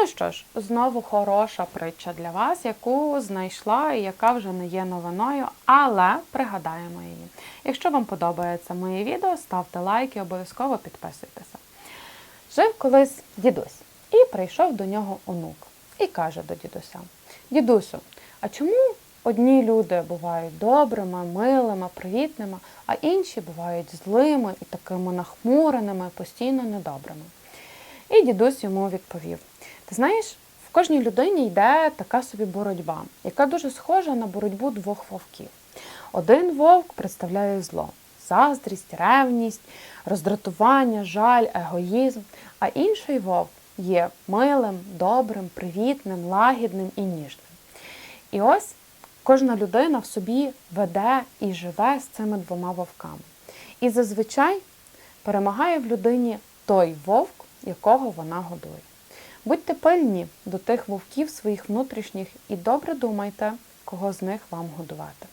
Ну що ж, знову хороша притча для вас, яку знайшла і яка вже не є новиною, але пригадаємо її. Якщо вам подобається моє відео, ставте лайки, обов'язково підписуйтеся. Жив колись дідусь, і прийшов до нього онук і каже до дідуся: Дідусю, а чому одні люди бувають добрими, милими, привітними, а інші бувають злими і такими нахмуреними, постійно недобрими? І дідусь йому відповів: Ти знаєш, в кожній людині йде така собі боротьба, яка дуже схожа на боротьбу двох вовків. Один вовк представляє зло, заздрість, ревність, роздратування, жаль, егоїзм, а інший вовк є милим, добрим, привітним, лагідним і ніжним. І ось кожна людина в собі веде і живе з цими двома вовками. І зазвичай перемагає в людині той вовк, якого вона годує. Будьте пильні до тих вовків своїх внутрішніх і добре думайте, кого з них вам годувати.